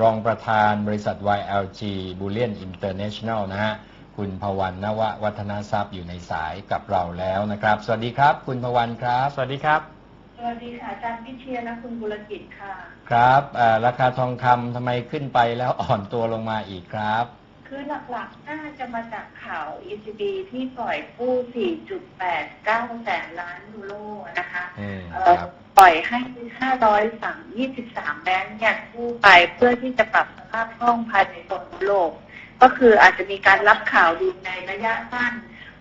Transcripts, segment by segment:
รองประธานบริษัท YLG Bullion International นะฮะ คุณพวันนววัฒนทรัพย์อยู่ในสายกับเราแล้วนะครับ สวัสดีครับ คุณพวันครับ สวัสดีครับ สวัสดีค่ะอาจารย์พิเชียรและคุณบุรกิจค่ะ ครับเอ่อราคาทองคำทำไมขึ้นไปแล้วอ่อนตัวลงมาอีกครับ คือหลักๆ น่าจะมาจากข่าว ECB ที่ปล่อยกู้ 4.89 แสนล้านยูโรนะคะอืมเอ่คอรับ ปล่อยให้500สั่ง23 แบงก์เนี่ยกู้ไปเพื่อที่จะปรับสภาพคล่องภายในโซนยุโลก ก็คืออาจจะมีการรับข่าวดีในระยะสั้น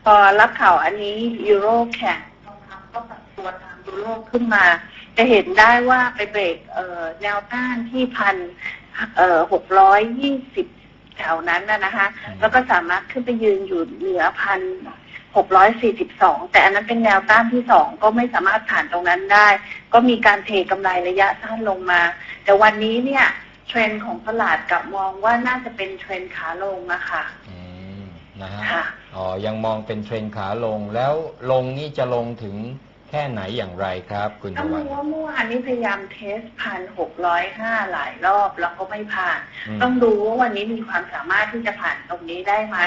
พอรับข่าวอันนี้ยูโรแข็งทองคำก็ปรับตัวตามยูโรขึ้นมา จะเห็นได้ว่าไปเบรกเอ่อแนวต้านที่พัน เอ่อหกร้อยยี่สิบ แถวนั้นนะนะคะอืมแล้วก็สามารถขึ้นไปยืนอยู่เหนือพันหกร้อยสี่สิบสองแต่อันนั้นเป็นแนวต้านที่สองก็ไม่สามารถผ่านตรงนั้นได้ ก็มีการเทกำไรระยะสั้นลงมา แต่วันนี้เนี่ย เทรนด์ของตลาดกลับมองว่าน่าจะเป็นเทรนด์ขาลงนะคะอืมนะฮะค่ะ อ๋อยังมองเป็นเทรนขาลงแล้วลงนี่จะลงถึง แค่ไหนอย่างไรครับ คุณพต้องวันรู้ว่าเมื่อวานนี้พยายามเทสพันหกร้อยห้าหลายรอบแล้วก็ไม่ผ่านมต้องดูว่าวันนี้มีความสามารถที่จะผ่านตรงนี้ได้ไหม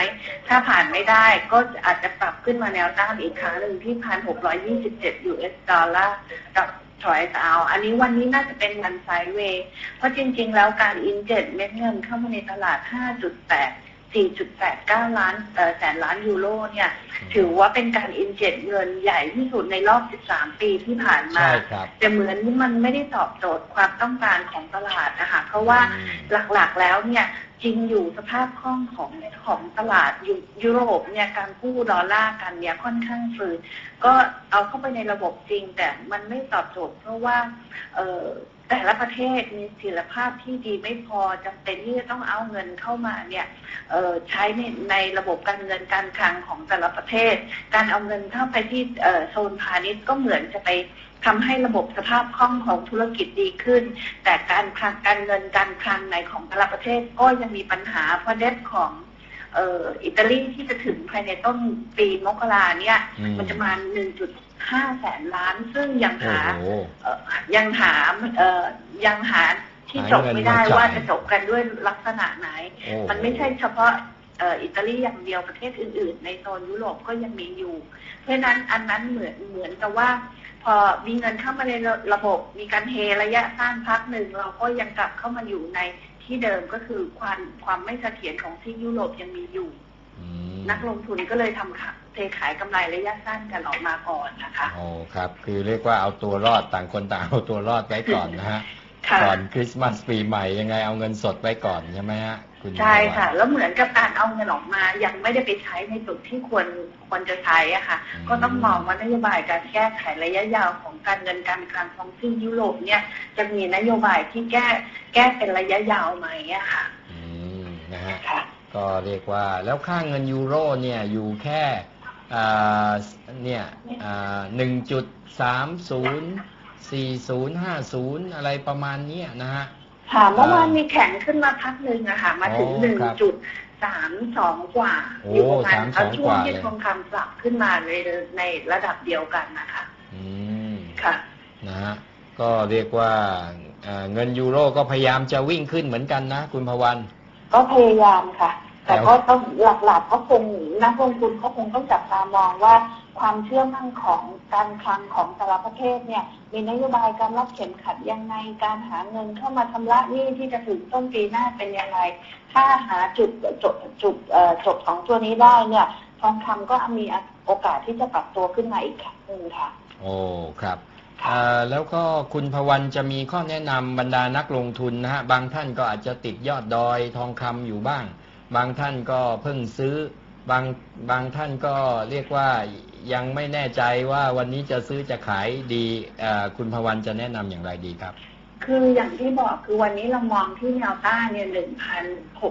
ถ้าผ่านไม่ได้ก็อาจจะปรับขึ้นมาแนวต้านอีกครั้งหนึ่งที่พันหกร้อยี่สิบเจ็ด US ดอลลาร์กับถอยเอาอันนี้วันนี้น่าจะเป็นวันไซด์เวย์เพราะจริง ๆ แล้วการอินเจ็ตเม็ดเงินเข้ามาในตลาด 5.8 4.89 ล้านเอ่อแสนล้านยูโรเนี่ย ถือว่าเป็นการอินเจ็ตเงินใหญ่ที่สุดในรอบ 13 ปีที่ผ่านมา ใช่ครับ แต่เหมือนมันไม่ได้ตอบโจทย์ความต้องการของตลาดนะคะ เพราะว่าอืม หลักๆแล้วเนี่ยจริงอยู่สภาพคล่องของของตลาดยุยุโรปเนี่ยการกู้ดอลลาร์กันเนี่ยค่อนข้างฝืนก็เอาเข้าไปในระบบจริง แต่มันไม่ตอบโจทย์เพราะว่าเอ่อ แต่ละประเทศมีเสถียรภาพที่ดีไม่พอจำเป็นที่จะต้องเอาเงินเข้ามาเนี่ยเอ่อใช้ในในระบบการเงินการคลังของแต่ละประเทศ การเอาเงินเข้าไปที่เอ่อโซนพาณิชย์ก็เหมือนจะไปทำให้ระบบสภาพคล่องของธุรกิจดีขึ้น แต่การคลังการเงินการคลังในของแต่ละประเทศก็ยังมีปัญหาเพราะเดบของเอ่ออิตาลีที่จะถึงภายในต้นปีมกราเนี่ยอืมมันจะมา 1.5แสนล้าน ซึ่งยังโอ้หาโห เอ่อยังหาเอ่อยังหาที่หาจบไม่ได้เงินมาจ่าย ว่าจะจบกันด้วยลักษณะไหน โอ้มันไม่ใช่เฉพาะเอ่ออิตาลีอย่างเดียวประเทศอื่น ๆ ในโซนยุโรปก็ยังมีอยู่ เพราะฉะนั้นอันนั้นเหมือนเหมือนกับว่า พอมีเงินเข้ามาในระบบมีการเทระยะสั้นพักหนึ่งเราก็ยังกลับเข้ามาอยู่ในที่เดิมก็คือความความไม่เสถียรของที่ยุโรปยังมีอยู่อืม นักลงทุนก็เลยทำขาเทขายกำไรระยะสั้นกันออกมาก่อนนะคะ โอ้ครับ คือเรียกว่าเอาตัวรอดต่างคนต่างเอาตัวรอดไว้ก่อนนะฮะค่ะ ก่อนคริสต์มาสปีใหม่ยังไงเอาเงินสดไว้ก่อนใช่ไหมฮะคุณใช่พวันค่ะ แล้วเหมือนกับการเอาเงินออกมา ยังไม่ได้ไปใช้ในจุดที่ควรควรจะใช้อะค่ะอืมก็ต้องมองว่านโยบายการแก้ไขระยะยาวของการเงินการคลังของที่ยุโรปเนี่ยจะมีนโยบายที่แก้แก้เป็นระยะยาวไหมอะค่ะ อืมนะฮะ ค่ะ ก็เรียกว่าแล้วค่าเงินยูโรเนี่ยอยู่แค่อ่าเนี่ยหนึ่งจุดสามศูนย์สี่ศูนย์ห้าศูนย์อะไรประมาณเนี้ยนะฮะค่ะเมื่อวานมีแข็งขึ้นมาพักหนึ่งอะค่ะมาถึงอ๋อหนึ่งครับจุดสามสองกว่าโอ้อยู่ประมาณ32เอาช่วงกว่าที่เลยทองคำปรับขึ้นมาในในระดับเดียวกันนะคะอืมค่ะนะฮะก็เรียกว่าเอ่อเงินยูโรก็พยายามจะวิ่งขึ้นเหมือนกันนะ คุณพวัน ก็พยายามค่ะ แต่แล้วก็ต้องหลักๆก็คงนักลงทุนก็คงต้องจับตามองว่าความเชื่อมั่นของการคลังของแต่ละประเทศเนี่ย มีนโยบายการรับเข็มขัดยังไงการหาเงินเข้ามาชำระหนี้ที่จะถึงต้นปีหน้าเป็นยังไง ถ้าหาจุดจบจุดเอ่อจบของตัวนี้ได้เนี่ยทองคำก็มีโอกาสที่จะปรับตัวขึ้นมาอีกครั้งหนึ่งค่ะ โอ้ครับเอ่อ แล้วก็คุณพวันจะมีข้อแนะนำบรรดานักลงทุนนะฮะบางท่านก็อาจจะติดยอดดอยทองคำอยู่บ้าง บางท่านก็เพิ่งซื้อบางบางท่านก็เรียกว่ายังไม่แน่ใจว่าวันนี้จะซื้อจะขายดีคุณพวันจะแนะนำอย่างไรดีครับ คืออย่างที่บอกคือวันนี้เรามองที่แนวต้านเนี่ย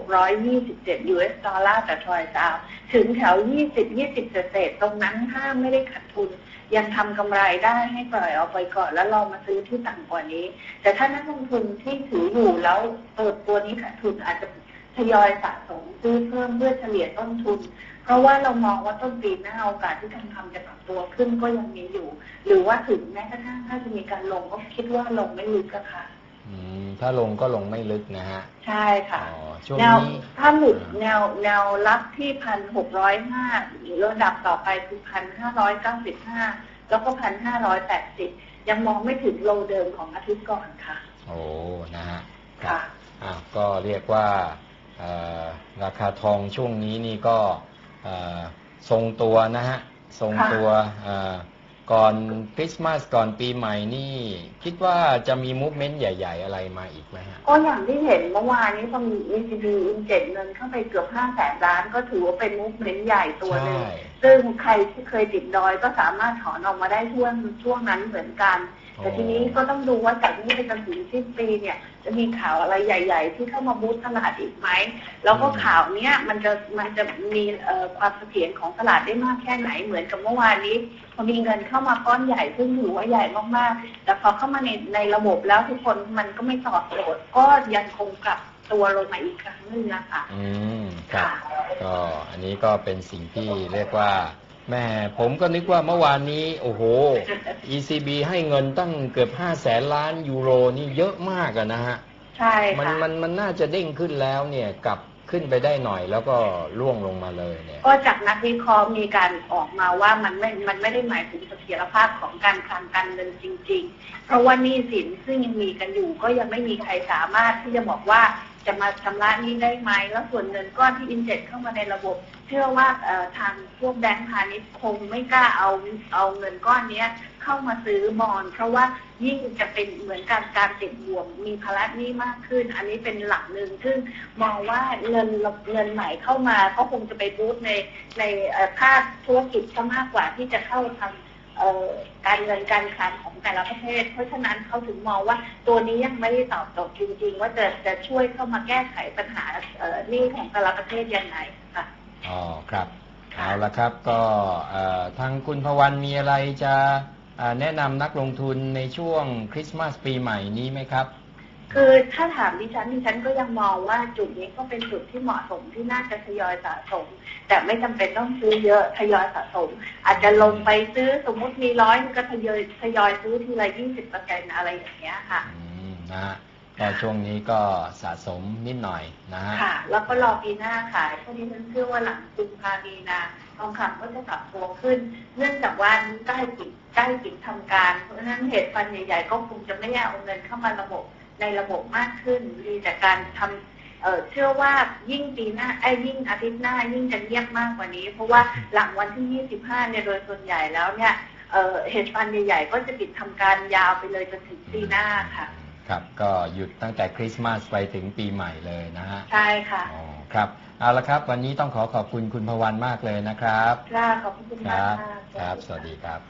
1,627 US ดอลลาร์ต่อทรอยซาวถึงแถว 20 20เศษตรงนั้นถ้าไม่ได้ขาดทุน ยังทำกำไรได้ให้ปล่อยเอาไปก่อนแล้วเรามาซื้อที่ต่ำกว่านี้ แต่ถ้านักลงทุนที่ถืออยู่แล้วเปิดตัวนี้ขาดทุนอาจจะทยอยสะสมซื้อเพิ่มเพื่อเฉลี่ยต้นทุน เพราะว่าเรามองว่าต้นปีหน้าโอกาสที่ทองคำจะปรับตัวขึ้นก็ยังมีอยู่ หรือว่าถึงแม้กระทั่งถ้าจะมีการลงก็คิดว่าลงไม่ลึกอะค่ะออืมถ้าลงก็ลงไม่ลึกนะฮะ ใช่ค่ะ อ๋อ ช่วงแนวนี้ ถ้าหลุดอ่าแนวแนวรับที่พันหกร้อยห้าระดับต่อไปคือพันห้าร้อยเก้าสิบห้าแล้วก็พันห้าร้อยแปดสิบยังมองไม่ถึงโลเดิมของอาทิตย์ก่อนค่ะ โอ้ นะฮะค่ะ อ้าวก็เรียกว่าเอ่อราคาทองช่วงนี้นี่ก็เอ่อ ทรงตัวนะฮะทรงตัวเอ่อก่อนคริสต์มาสก่อนปีใหม่นี่ คิดว่าจะมีมูฟเมนต์ใหญ่ ๆ อะไรมาอีกไหมฮะก็อย่างที่เห็นเมื่อวานนี้พอมี ECB อินเจ็ดเงินเข้าไปเกือบห้าแสนล้าน ก็ถือว่าเป็นมูฟเมนต์ใหญ่ตัวหนึ่งใช่ ซึ่งใครที่เคยติดดอยก็สามารถถอนออกมาได้ช่วงช่วงนั้นเหมือนกัน แต่ทีนี้ก็ต้องดูว่าจากนี้ไปจนถึงสิ้นปีเนี่ย จะมีข่าวอะไรใหญ่ ๆ ที่เข้ามาบูสต์ตลาดอีกไหมแล้วก็ข่าวเนี้ยมันจะมันจะมีเอ่อความเสถียรของตลาดได้มากแค่ไหนเหมือนกับเมื่อวานนี้พอมีเงินเข้ามาก้อนใหญ่ซึ่งถือว่าใหญ่มากๆแต่พอเข้ามาในในระบบแล้วทุกคนมันก็ไม่ตอบโจทย์ก็ยังคงกลับ ตัวลงมาอีกครั้งหนึงนะคะอืมครับก็อันนี้ก็เป็นสิ่งที่เรียกว่าแม่ผมก็นึกว่าเมื่อวานนี้ โอ้โห ECB ให้เงินตั้งเกือบห้าแสนล้านยูโรนี่เยอะมากอะนะฮะ ใช่มันค่ะมันมันน่าจะเด้งขึ้นแล้วเนี่ยกลับขึ้นไปได้หน่อยแล้วก็ร่วงลงมาเลยเนี่ย ก็จากนักวิเคราะห์มีการออกมาว่ามันไม่ มันไม่ได้หมายถึงเสถียรภาพของการคลังการเงินจริง ๆ เพราะว่าหนี้สินซึ่งยังมีกันอยู่ก็ยังไม่มีใครสามารถที่จะบอกว่า จะมาชำระหนี้ได้ไหม แล้วส่วนเงินก้อนที่อินเจ t เข้ามาในระบบ เชื่อว่าทางพวกแบงก์พาณิชย์คงไม่กล้าเอาเอาเงินก้อนเนี้ยเข้ามาซื้อบอลเพราะว่ายิ่งจะเป็นเหมือนการการติดบวมมีภาระหนี้มากขึ้น อันนี้เป็นหลักหนึ่งซึ่งมองว่าเงินเงินใหม่เข้ามาก็คงจะไปบูสต์ในในภาคธุรกิจซะมากกว่าที่จะเข้าทาง การเงินการคลังของแต่ละประเทศ เพราะฉะนั้นเขาถึงมองว่าตัวนี้ยังไม่ได้ตอบโจทย์จริง ๆ ว่าจะจะช่วยเข้ามาแก้ไขปัญหาเอ่อหนี้ของแต่ละประเทศยังไงค่ะอ๋อครับเอาละครับก็ทางคุณพวันมีอะไรจะแนะนำนักลงทุนในช่วงคริสต์มาสปีใหม่นี้ไหมครับ คือถ้าถามดิฉันดิฉันก็ยังมองว่าจุดนี้ก็เป็นจุดที่เหมาะสมที่น่าจะทยอยสะสม แต่ไม่จำเป็นต้องซื้อเยอะทยอยสะสม อาจจะลงไปซื้อสมมุติมีร้อยก็ทยอยทยอยซื้อทีละยี่สิบเปอร์เซ็นอะไรอย่างเงี้ยค่ะอืมนะฮะก็ช่วงนี้ก็สะสมนิดหน่อยนะฮะค่ะ แล้วก็รอปีหน้าขายเพราะดิฉันเชื่อว่าหลังกุมภามีนาทองคำก็จะปรับตัวขึ้น เนื่องจากว่านี้ใกล้ปิดใกล้ปิดทำการ เพราะฉะนั้นเหตุฟันใหญ่ ๆ ก็คงจะไม่เอาเงินเข้ามาระบบ ในระบบมากขึ้นมีแต่การทำเอ่อเชื่อว่ายิ่งปีหน้าไอ้ยยิ่งอาทิตย์หน้ายิ่งจะเงียบมากกว่านี้ เพราะว่าหลังวันที่ 25 เนี่ยโดยส่วนใหญ่แล้วเนี่ยเอ่อเหตุฟันใหญ่ๆก็จะปิดทำการยาวไปเลยจนถึงปีหน้าค่ะ ครับก็หยุดตั้งแต่คริสต์มาสไปถึงปีใหม่เลยนะฮะใช่ค่ะอ๋อครับเอาละครับวันนี้ต้องขอขอบคุณคุณพวันมากเลยนะครับค่ะขอบคุณคมากรับค่ะครับ สวัสดีครับ